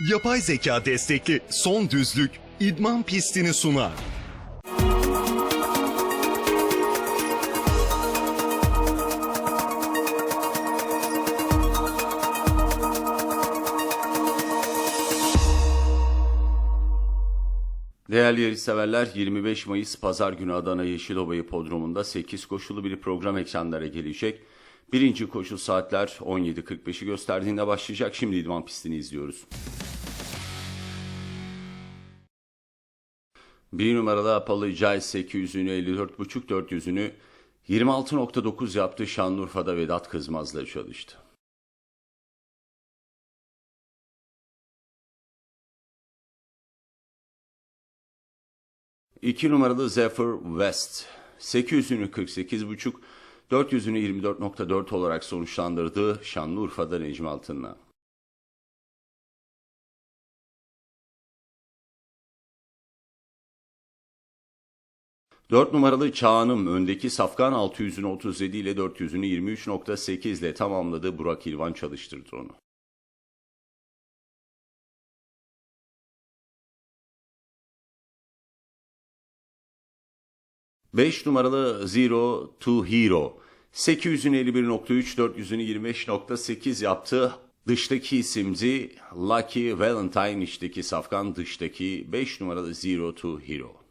Yapay zeka destekli son düzlük idman pistini sunar. Değerli yarışseverler 25 Mayıs Pazar günü Adana Yeşilova Hipodromu'nda 8 koşulu bir program ekranlara gelecek. Birinci koşu saatler 17.45'i gösterdiğinde başlayacak. Şimdi idman pistini izliyoruz. Bir numaralı Apollo 800'ünü 54.5 400'ünü 26.9 yaptı. Şanlıurfa'da Vedat Kızmaz'la çalıştı. 2 numaralı Zephyr West 800'ünü 48.5 400'ünü 24.4 olarak sonuçlandırdı Şanlıurfa'da Necmi Altın'la. Dört numaralı Çağan'ım öndeki Safkan 600'ünü 37 ile 400'ünü 23.8 ile tamamladı. Burak İlvan çalıştırdı onu. 5 numaralı Zero to Hero 851.3 400'ünü 25.8 yaptı. Dıştaki isimci Lucky Valentine içteki safkan dıştaki 5 numaralı Zero to Hero.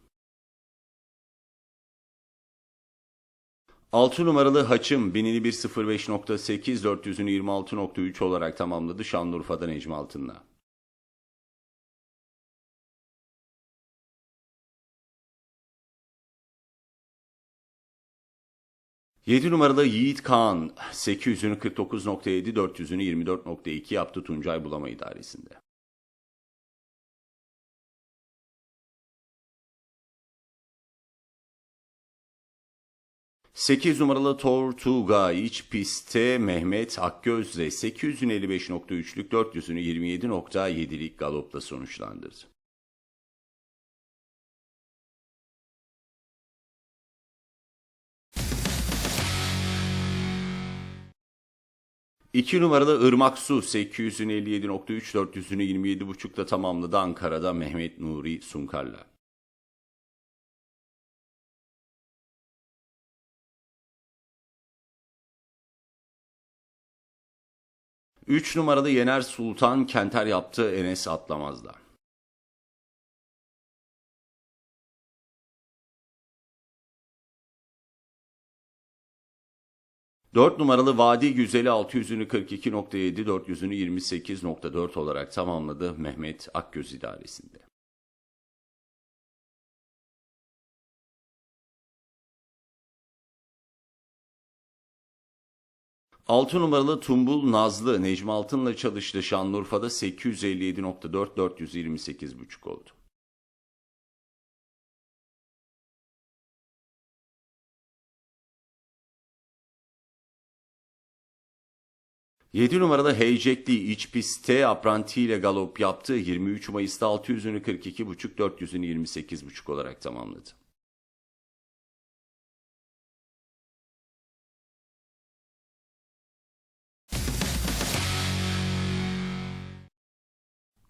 6 numaralı Haçım 1000'ini 1.05.8 400'ünü 26.3 olarak tamamladı Şanlıurfa'da Necmi Altın'la. 7 numaralı Yiğit Kaan 800'ünü 49.7 400'ünü 24.2 yaptı Tuncay Bulama idaresinde. Sekiz numaralı Tor Tuğga iç pistte Mehmet Akgöz'le 855.3'lük 400'ünü 27.7'lik galopla sonuçlandırdı. 2 numaralı Irmak Su 857.3 400'ünü 27.5'da tamamladı Ankara'da Mehmet Nuri Sunkar'la. Üç numaralı Yener Sultan Kenter yaptı Enes Atlamaz'la. 4 numaralı Vadi Güzeli 600'ünü 42.7, 400'ünü 28.4 olarak tamamladı Mehmet Akgöz idaresinde. Altı numaralı Tumbul Nazlı Necmi Altın'la çalıştı Şanlıurfa'da 857.4 428.5 oldu. 7 numarada Heycekli iç pistte apranti ile galop yaptı. 23 Mayıs'ta 600'ünü 42.5 400'ünü 28.5 olarak tamamladı.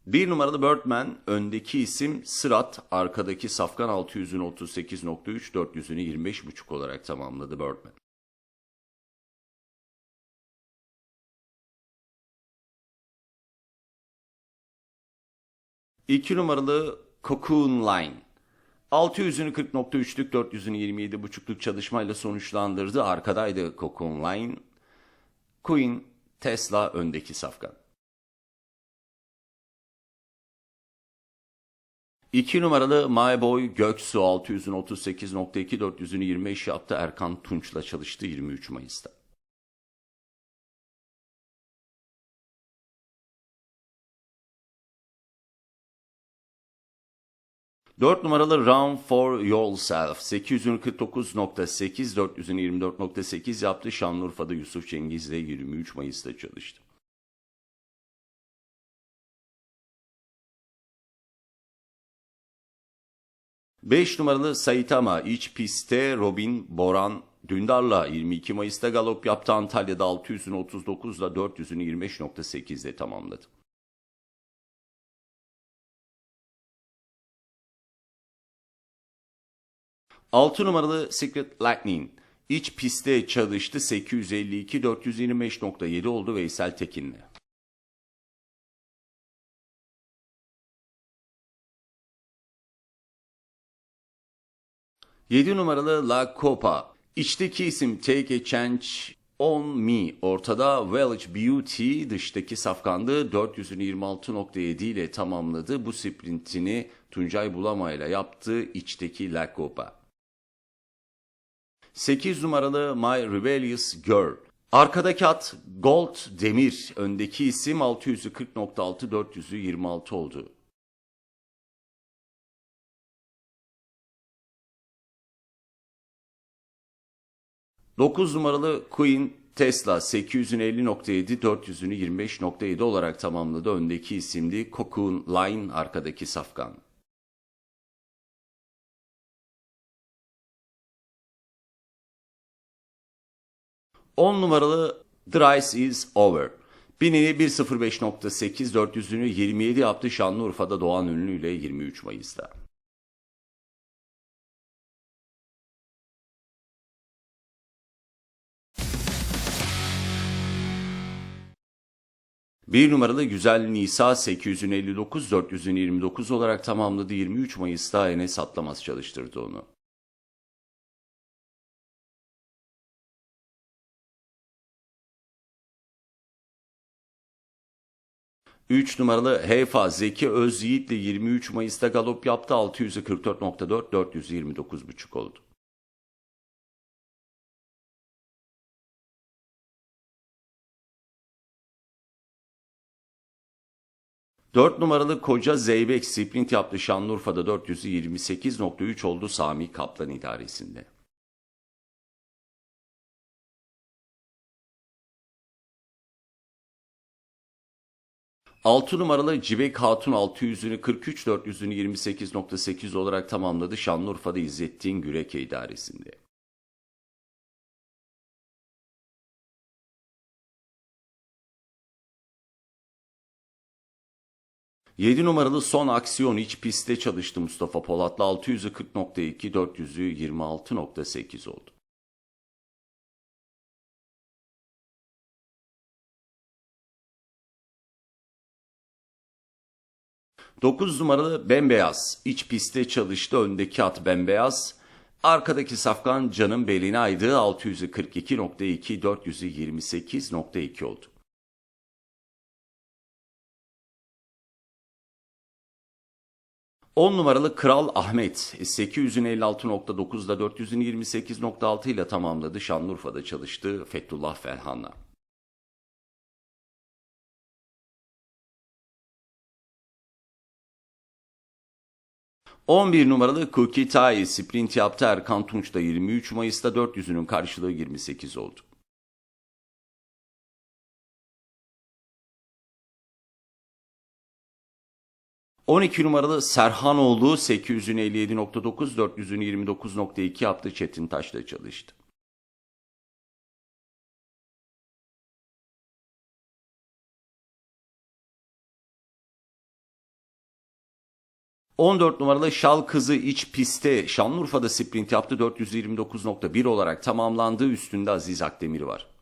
Bir numaralı Birdman, öndeki isim Sırat, arkadaki Safkan 600'ünü 38.3, 400'ünü 25.5 olarak tamamladı Birdman. 2 numaralı Cocoon Line. 600'ünü 40.3'lük 400'ünü 27.5'luk çalışmayla sonuçlandırdı. Arkadaydı Cocoon Line. Queen, Tesla öndeki safkan. 2 numaralı My Boy Göksu 600'ün 38.2 400'ünü 25 yaptı. Erkan Tunç'la çalıştı 23 Mayıs'ta. 4 numaralı Run for Yourself 849.8 424.8 yaptı. Şanlıurfa'da Yusuf Cengiz ile 23 Mayıs'ta çalıştı. 5 numaralı Saitama iç pistte Robin Boran Dündar'la 22 Mayıs'ta galop yaptı. Antalya'da 600'ünü 39'la 400'ünü 25.8'de tamamladı. Altı numaralı Secret Lightning iç pistte çalıştı 852 425.7 oldu Veysel Tekin'le. 7 numaralı La Copa. İçteki isim Take a Chance on Me. Ortada Village Beauty dıştaki safkandı 426.7 ile tamamladı. Bu sprintini Tuncay Bulama ile yaptı içteki La Copa. 8 numaralı My Rebellious Girl. Arkadaki at Gold Demir. Öndeki isim 640.6 426 oldu. 9 numaralı Queen Tesla 850.7 400'ünü 25.7 olarak tamamladı. Öndeki isimli Cocoon Line arkadaki safkan. On numaralı The is Over. Binini 1.05.8 400'ünü 27 yaptı Şanlıurfa'da Doğan Ünlü ile 23 Mayıs'ta. Bir numaralı Güzel Nisa 859 429 olarak tamamladı 23 Mayıs'ta Enes Atlamaz çalıştırdı onu. Üç numaralı Heyfa Zeki Özyiğit ile 23 Mayıs'ta galop yaptı 644.4 429.5 oldu. 4 numaralı koca Zeybek sprint yaptı Şanlıurfa'da 428.3 oldu Sami Kaplan idaresinde. Altı numaralı Cibek Hatun 600'ünü 43 400'ünü 28.8 olarak tamamladı Şanlıurfa'da İzzettin Güreke idaresinde. 7 numaralı son aksiyon iç pistte çalıştı Mustafa Polat'la 600'ü 40.2, 400'ü 26.8 oldu. Dokuz numaralı bembeyaz. iç pistte çalıştı. Öndeki at bembeyaz. Arkadaki safkan canın beline aydı. 600'ü 42.2, 400'ü 28.2 oldu. 10 numaralı Kral Ahmet 800'ün 56.9'da 400'ün 28.6 ile tamamladı. Şanlıurfa'da çalıştı Fethullah Ferhan'la. ...11 numaralı Kukitai sprint yaptı Erkan Tunç'ta 23 Mayıs'ta 400'ünün karşılığı 28 oldu. 12 numaralı Serhanoğlu 857.9 429.2 yaptı Çetin Taş'la çalıştı. ...14 numaralı Şal Kızı iç pistte Şanlıurfa'da sprint yaptı 429.1 olarak tamamlandı. Üstünde Aziz Akdemir var.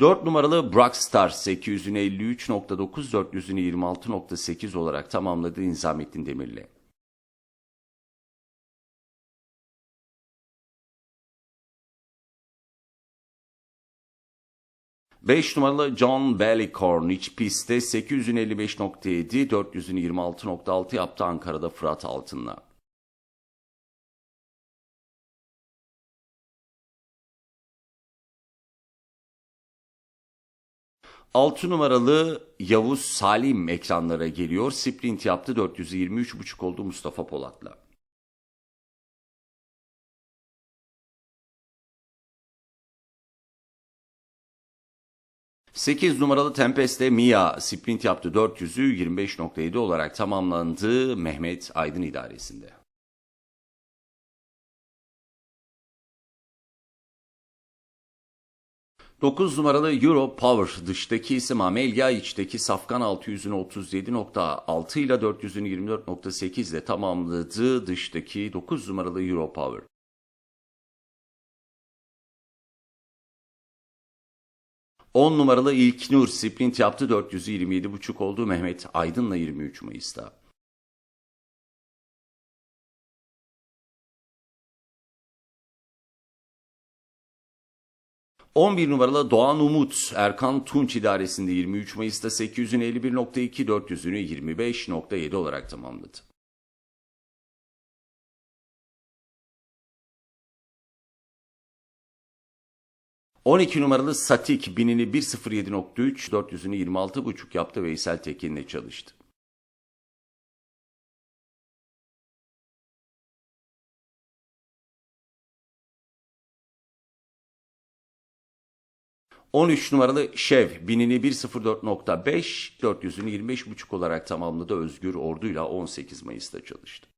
4 numaralı Brackstar 853.9 426.8 olarak tamamladı Nizamettin Demir'le. Beş numaralı John Bellicorn iç pistte 855.7 426.6 yaptı Ankara'da Fırat Altın'la. 6 numaralı Yavuz Salim ekranlara geliyor. Sprint yaptı 423.5 oldu Mustafa Polat'la. Sekiz numaralı Tempest'te Mia sprint yaptı 400'ü 25.7 olarak tamamlandı Mehmet Aydın idaresinde. 9 numaralı Euro Power dıştaki isim Amelia içteki Safkan 600'ünü 37.6 ile 400'ünü 24.8 ile tamamladı dıştaki 9 numaralı Euro Power. On numaralı İlknur sprint yaptı 400'ü 27.5 oldu Mehmet Aydın'la 23 Mayıs'ta. 11 numaralı Doğan Umut Erkan Tunç idaresinde 23 Mayıs'ta 800'ün 51.2 400'ünü 25.7 olarak tamamladı. ...12 numaralı Satik binini 1.07.3, 400'ünü 26.5 yaptı Veysel Tekin'le çalıştı. 13 numaralı Şev binini 1.04.5, 400'ünü 25.5 olarak tamamladı. Özgür Ordu'yla 18 Mayıs'ta çalıştı.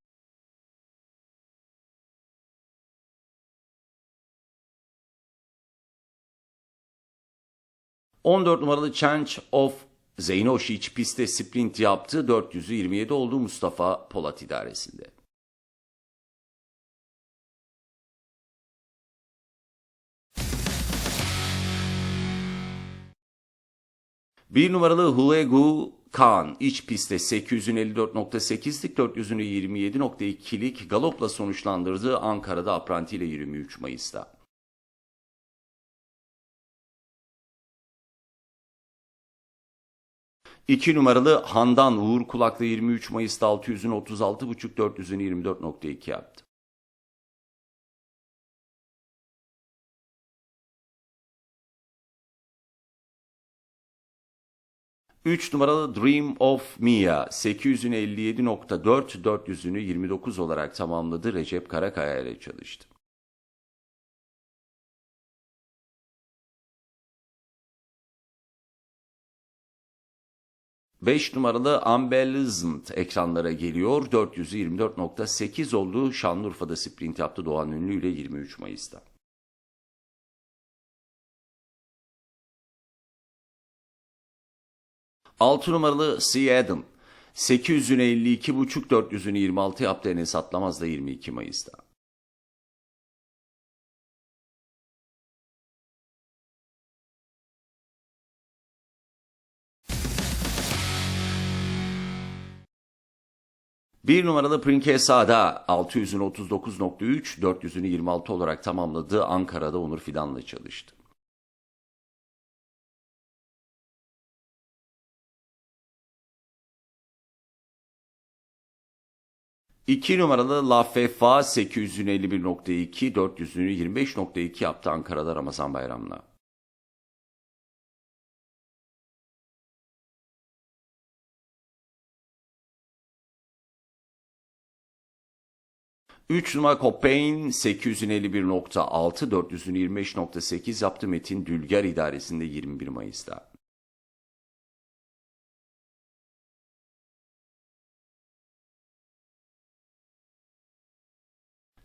...14 numaralı Change of Zeynoşiç pistte sprint yaptı. 400'ü 27 oldu Mustafa Polat idaresinde. 1 numaralı Hulegu Kaan iç pistte 854.8'lik 400'ünü 27.2'lik galopla sonuçlandırdı Ankara'da apranti ile 23 Mayıs'ta. İki numaralı Handan Uğur Kulak'la 23 Mayıs'ta 600'ün 36.5 400'ünü 24.2 yaptı. 3 numaralı Dream of Mia 857.4 400'ünü 29 olarak tamamladı. Recep Karakaya ile çalıştı. Beş numaralı Ambelizant ekranlara geliyor. 424.8 olduğu Şanlıurfa'da sprint yaptı Doğan Ünlü ile 23 Mayıs'ta. 6 numaralı C. Adam. 800'üne 52,5 400'ünü 26 yaptı Enes Atlamaz da 22 Mayıs'ta. Bir numaralı Prinkesa'da 600'ün 39.3, 400'ünü 26 olarak tamamladı. Ankara'da Onur Fidan'la çalıştı. 2 numaralı La Fefa 851.2, 400'ünü 25.2 yaptı Ankara'da Ramazan Bayramı'na. Üç numara Copain 851.6, 400'ünü 25.8 yaptı Metin Dülger idaresinde 21 Mayıs'ta.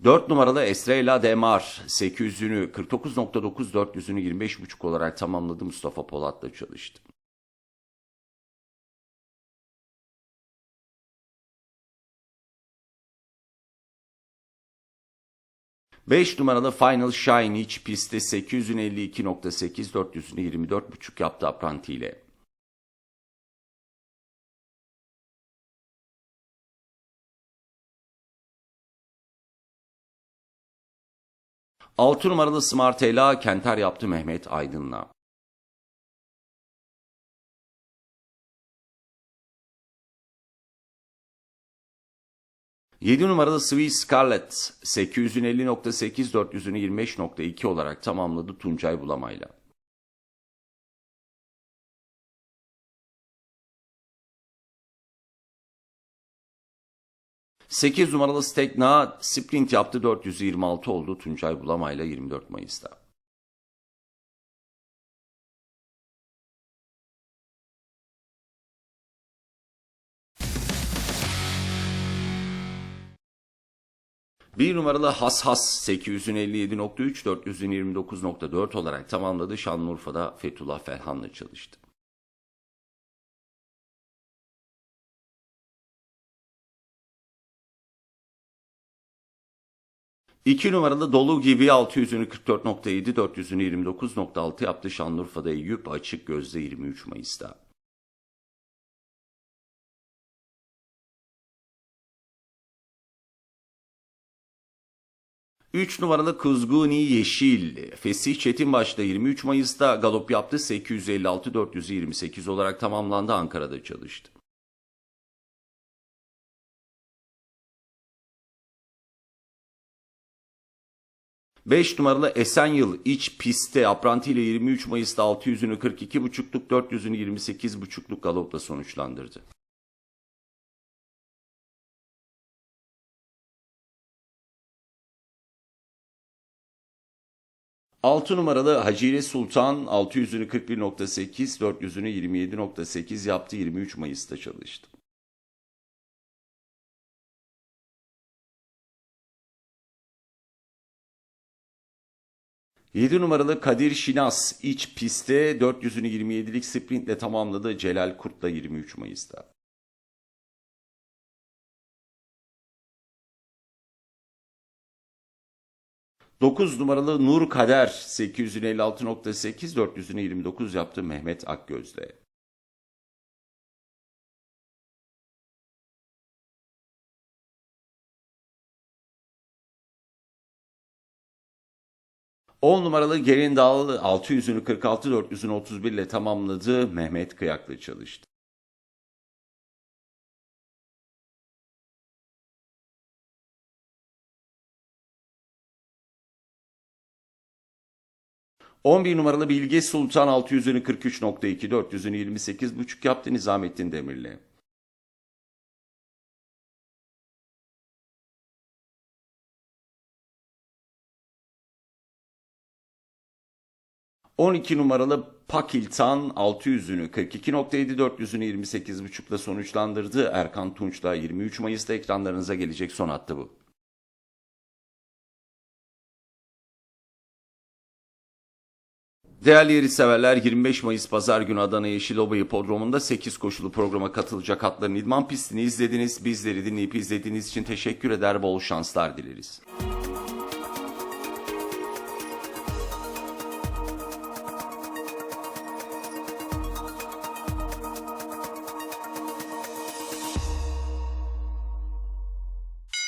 4 numaralı Estrella Demar 800'ünü 49.9 400'ünü 25.5 olarak tamamladı Mustafa Polat'la çalıştı. Beş numaralı Final Shine iç pistte 852.8 400'ünü 24.5 yaptı Apranti ile. 6 numaralı Smart Ela Kenter yaptı Mehmet Aydın'la. Yedi numaralı Swiss Scarlett 850.8 400'ünü 25.2 olarak tamamladı Tuncay Bulamayla. 8 numaralı Stegna sprint yaptı 426 oldu Tuncay Bulamayla 24 Mayıs'ta. Bir numaralı Has Has 857.3 429.4 olarak tamamladı. Şanlıurfa'da Fethullah Ferhan'la çalıştı. 2 numaralı dolu gibi 600'ünü 44.7, 400'ünü 29.6 yaptı. Şanlıurfa'da Eyüp açık gözde 23 Mayıs'ta. 3 numaralı Kuzguni Yeşil. Fesih Çetinbaş'ta 23 Mayıs'ta galop yaptı. 856 428 olarak tamamlandı. Ankara'da çalıştı. Beş numaralı Esenyıl iç pistte apranti ile 23 Mayıs'ta 600'ünü 42.5'luk 400'ünü 28.5'luk galopla sonuçlandırdı. Altı numaralı Hacire Sultan 600'ünü 41.8, 400'ünü 27.8 yaptı 23 Mayıs'ta çalıştı. Yedi numaralı Kadir Şinas iç pistte 400'ünü 27'lik sprintle tamamladı Celal Kurt'la 23 Mayıs'ta. 9 numaralı Nur Kader 856.8 400'üne 29 yaptı Mehmet Akgöz'de. On numaralı Gerindal 600'ünü 46 400'ünü 31 ile tamamladı. Mehmet Kıyaklı çalıştı. 11 numaralı Bilge Sultan 600'ünü 43.2, 400'ünü 28.5 yaptı Nizamettin Demirli. ...12 numaralı Pakiltan 600'ünü 42.7, 400'ünü 28.5'la sonuçlandırdı. Erkan Tunç'la 23 Mayıs'ta ekranlarınıza gelecek son attı bu. Değerli yeri severler 25 Mayıs Pazar günü Adana Yeşilova Hipodromu'nda 8 koşulu programa katılacak atların idman pistini izlediniz. Bizleri dinleyip izlediğiniz için teşekkür eder, bol şanslar dileriz.